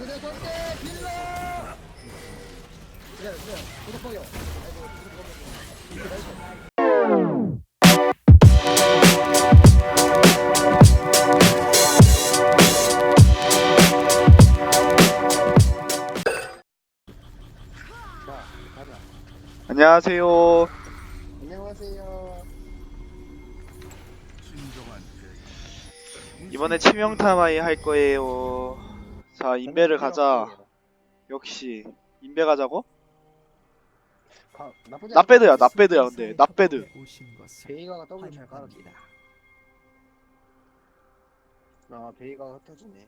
내가 절대 빌러! 그래, 그래. 구독 버려. 아이고, 구독 버려. 안녕하세요. 안녕하세요. 이번에 치명타마이 할 거예요. 자, 인베를 가자. 역시 인베 가자고? 가, 나쁘지 나배드야, 나배드야. 근데 나배드. 베이가가 더블 잘 깔았지. 아, 베이가가 흩어지네.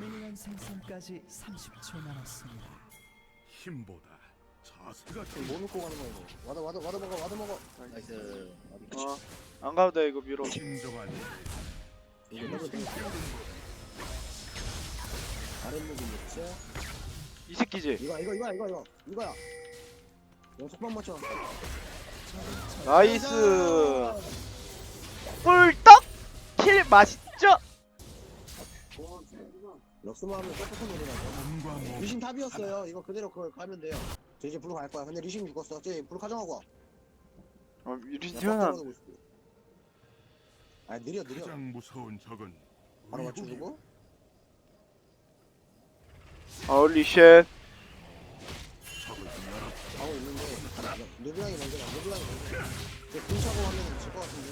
미니언 생성까지 30초 남았습니다. 힘보다 자세가 지금 뭐 놓고 가는 거야, 이거? 와드, 와드, 와드 먹어, 와드 먹어. 나이스. 어, 안 가도 돼 이거 위로. 진정한 이거 더블 돼. 다른 무기 있지? 이 새끼지. 이거, 이거, 이거, 이거, 이거. 이거야. 연속만 맞춰. 나이스. 꿀떡 킬 맛있죠? 럭스만 하면 똑똑한 소리 나죠. 몸과 몸 리신 탑이었어요. 이거 그대로 그걸 가면 돼요. 저 이제 블루 갈 거야. 근데 리신 죽었어. 쟤 블루 가져가고 와. 어, 있을게. 아 느려 느려. 가장 무서운 적은 바로. 맞춰주고. 아울리 쉣. 적을 열어 가고 있는데 느비랑이 먼저 가. 느비랑이 먼저. 가. 쟤 군차고 하면 질것 같은데.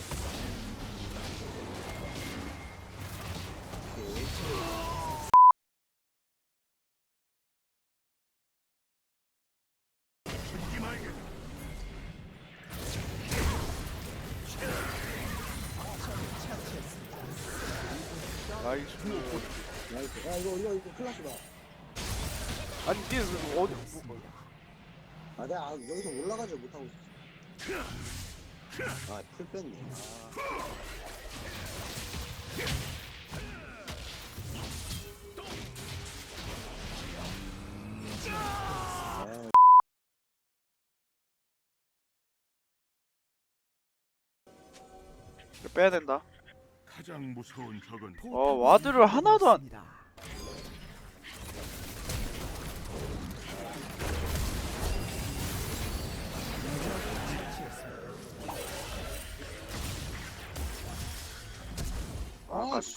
나이스. 야 이거 이거 이거 클라스다. 아니 이게 그 어디? 아 내가 아, 여기서 올라가지 못하고 있어. 아 풀 뺐네. 아. 이거 빼야 된다. 가장 무서운 적은 어, 와드를 하나도 안- 습니다 아, 씨.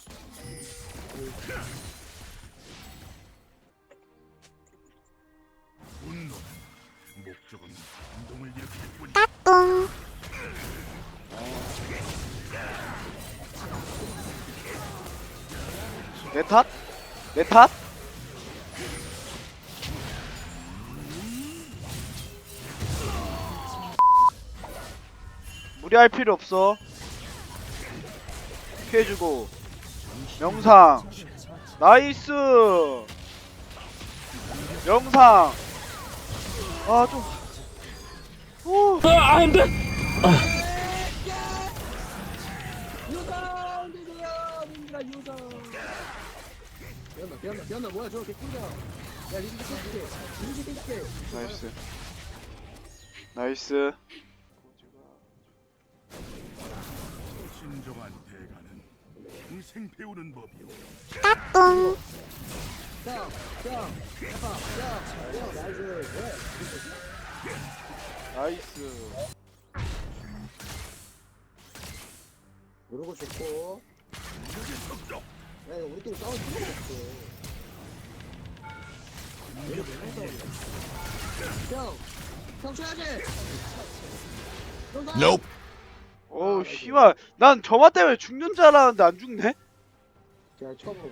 분노 목적은 운동을 일으킬 뿐 내 탓? 내 탓? 무리할 필요 없어. 피해주고 명상 나이스 명상 아좀 오. 유다 변나 변나 뭐야? 저거 개꿀이야 야 리신 땡길게. 리신 땡길게. 나이스. 나이스. 진정한 대가는 평생 배우는 법이오. 짱짱 해봐 짱짱 나이스. 왜 나이스. 이러고 좋고 야 우리끼리 싸울 필요가 없어 형! 형 쳐야지! 형사! Nope. 오우 씨발 난 저마 때문에 죽는 줄 알았는데 안 죽네 제가 쳐보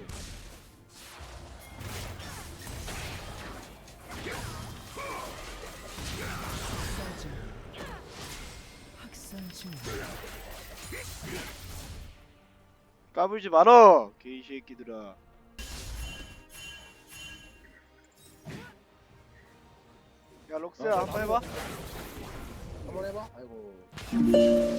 까불지 말어 개이 새끼들아. 야 록스야 한 번 해봐. 한번 해봐? 아이고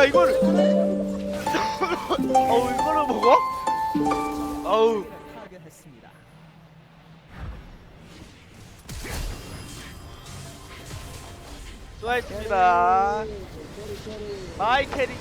야 이거를 어우 이거를 먹어? 아우 파괴했습니다. 수고하셨습니다 마이 캐리즈